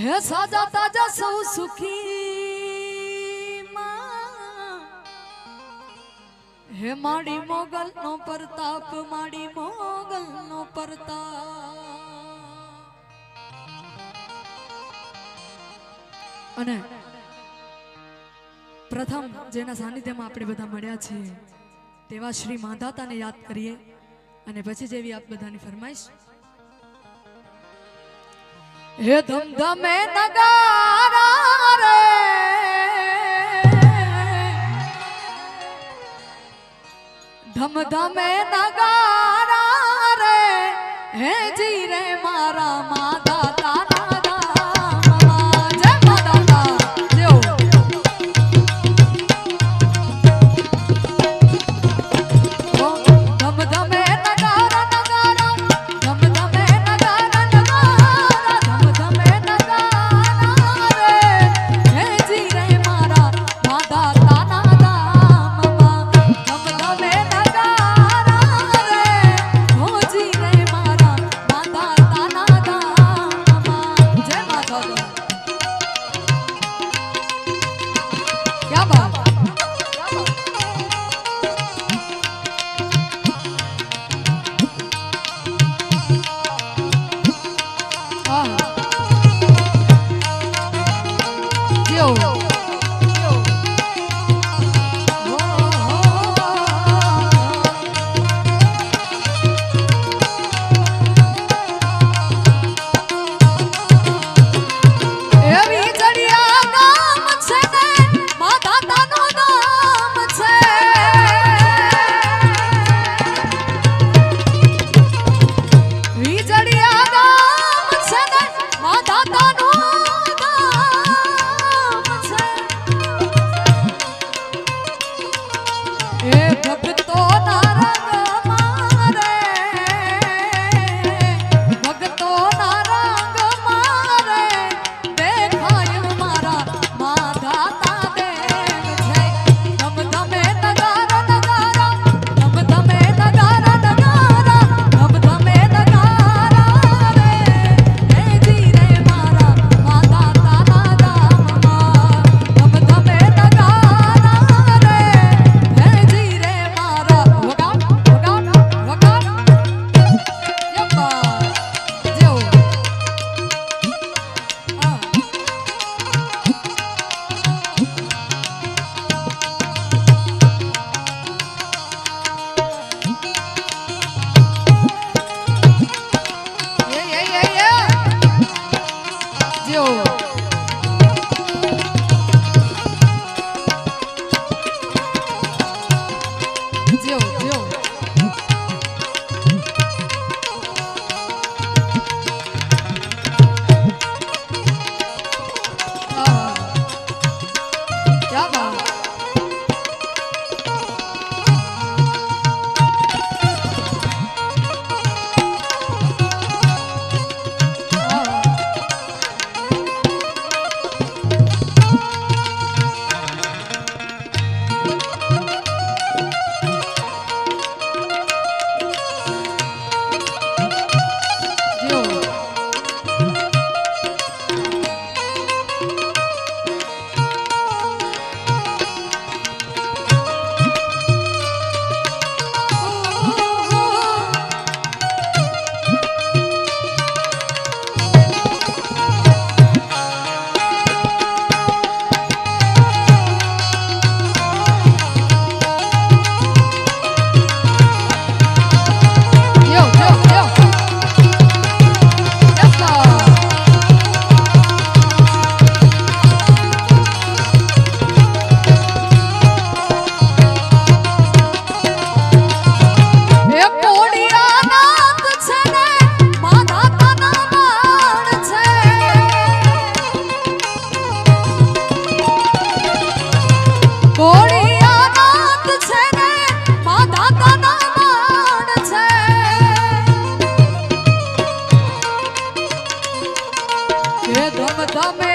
હે સાજા તાજા સૌ સુખી હે માડી મોગલ નો પ્રતાપ, માડી મોગલ નો અને પ્રથમ જેના સાનિધ્યમાં આપણે બધા મળ્યા છીએ, તેવા શ્રી માધાતાને યાદ કરીએ અને પછી જેવી આપ બધાની ફરમાઈશ હે ધમધમે નગારા રે. ધમધમે નગારા Dame